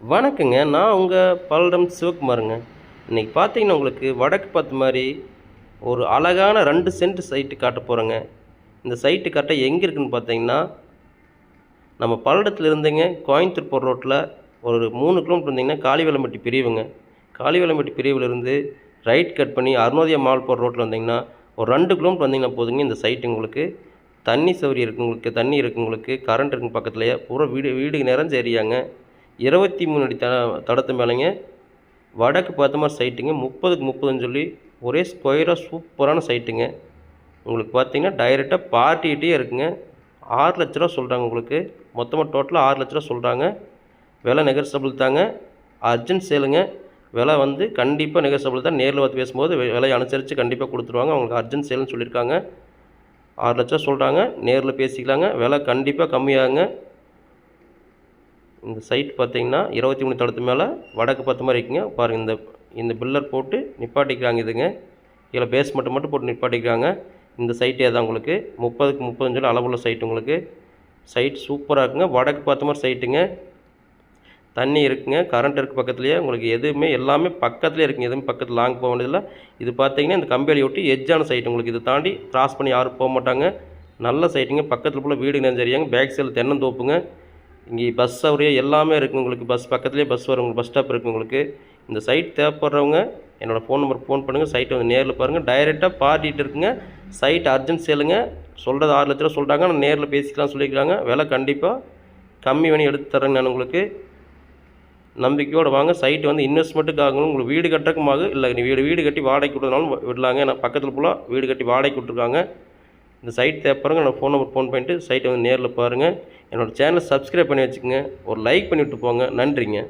வணக்கங்க. நான் உங்கள் பல்லடம் சிவகுமாருங்க. இன்றைக்கி பார்த்தீங்கன்னா உங்களுக்கு வடக்கு பார்த்த மாதிரி ஒரு அழகான ரெண்டு சென்ட் சைட்டு காட்ட போகிறேங்க இந்த சைட்டு கரெக்டாக எங்கே இருக்குன்னு பார்த்தீங்கன்னா நம்ம பல்லடத்தில் இருந்துங்க. கோயம்புத்தூர் போகிற ரோட்டில் ஒரு மூணு கிலோமீட்டர் இருந்தீங்கன்னா காளிவேலம்பட்டி பிரிவுங்க. காளிவேலம்பட்டி பிரிவிலிருந்து ரைட் கட் பண்ணி அருணோதய மால் போகிற ரோட்டில் வந்தீங்கன்னா ஒரு ரெண்டு கிலோமீட்டர் வந்தீங்கன்னா போதுங்க இந்த சைட்டு உங்களுக்கு. தண்ணி சௌகரியம் இருக்குது உங்களுக்கு தண்ணி இருக்குது உங்களுக்கு கரண்ட் இருக்குங்க பக்கத்துலேயே. பூரா வீடு வீடு நிறைஞ்ச ஏரியாங்க. இருபத்தி மூணு அடி த தடத்து மேலேங்க. வடக்கு பார்த்த மாதிரி சைட்டுங்க முப்பதுக்கு முப்பதுன்னு சொல்லி ஒரே ஸ்கொயராக சூப்பரான சைட்டுங்க உங்களுக்கு பார்த்தீங்கன்னா டைரெக்டாக பார்ட்டிகிட்டே இருக்குங்க. ஆறு லட்ச ரூபா சொல்கிறாங்க உங்களுக்கு. மொத்தமாக டோட்டலாக ஆறு லட்ச ரூபா சொல்கிறாங்க விலை நெகர்சபிள் தாங்க. அர்ஜென்ட் சேலுங்க விலை வந்து கண்டிப்பாக நெகர்சபிள் தான். நேரில் பார்த்து பேசும்போது விலையை அனுசரித்து கண்டிப்பாக கொடுத்துருவாங்க. அவங்களுக்கு அர்ஜென்ட் சேல்னு சொல்லியிருக்காங்க. ஆறு லட்சம் சொல்கிறாங்க நேரில் பேசிக்கலாங்க. விலை கண்டிப்பாக கம்மியாகுங்க. இந்த சைட் பார்த்தீங்கன்னா இருபத்தி மூணு தளத்து மேலே வடக்கு பார்த்த மாதிரி இருக்குங்க. பாருங்கள் இந்த இந்த பில்லர் போட்டு நிப்பாட்டிக்கிறாங்க இதுங்க. இதில் பேஸ்மெண்ட்டை மட்டும் போட்டு நிப்பாட்டிக்கிறாங்க. இந்த சைட்டே தான் உங்களுக்கு? முப்பதுக்கு முப்பதுன்னு சொல்லி அளவுள்ள சைட் உங்களுக்கு. சைட் சூப்பராக இருக்குங்க. வடக்கு பார்த்த மாதிரி சைட்டுங்க தண்ணி இருக்குங்க. கரண்ட் இருக்குது பக்கத்துலேயே. உங்களுக்கு எதுவுமே எல்லாமே பக்கத்துலேயே இருக்குங்க. எதுவுமே பக்கத்தில் லாங் போக வேண்டியதில்லை. இது பார்த்தீங்கன்னா இந்த கம்பெனி ஒட்டி எஜ்ஜான சைட் உங்களுக்கு. இதை தாண்டி கிராஸ் பண்ணி யாரும் போக மாட்டாங்க. நல்ல சைட்டுங்க பக்கத்தில் போல் வீடு நெஞ்சறியாங்க பேக் சைடில் தென்னந்தோப்புங்க. இங்கே பஸ் சௌகரியம் எல்லாமே இருக்குது உங்களுக்கு பஸ் பக்கத்துலேயே பஸ் வரும். உங்களுக்கு பஸ் ஸ்டாப் இருக்குது உங்களுக்கு. இந்த சைட் தேவைப்படுறவங்க என்னோடய ஃபோன் நம்பருக்கு ஃபோன் பண்ணுங்கள் சைட்டை வந்து நேரில் பாருங்கள் டைரெக்டாக பார்ட்டிகிட்டு இருக்குங்க. சைட் அர்ஜென்ட் சேலுங்க சொல்கிறது ஆறு லட்ச ரூபா சொல்கிறாங்க நான் நேரில் பேசிக்கலாம் சொல்லிக்கிறாங்க விலை கண்டிப்பாக கம்மி பண்ணி எடுத்து தரேங்க நான் உங்களுக்கு. நம்பிக்கையோடு வாங்க. சைட் வந்து இன்வெஸ்ட்மெண்ட்டுக்கு ஆகணும் உங்களுக்கு வீடு கட்டக்குமாக இல்லை. நீ வீடு வீடு கட்டி வாடகைக்கு கொடுத்தனாலும் விடலாங்க. நான் பக்கத்தில் ஃபுல்லாக வீடு கட்டி வாடகைக்கு விட்ருக்காங்க இந்த சைட் தேவைப்படுறவங்க நான் ஃபோன் நம்பர் ஃபோன் பண்ணிட்டு சைட்டை வந்து நேரில் பாருங்கள் என்னோடய சேனலை சப்ஸ்கிரைப் பண்ணி வச்சுக்கோங்க. ஒரு லைக் பண்ணிவிட்டு போங்க. நன்றிங்க.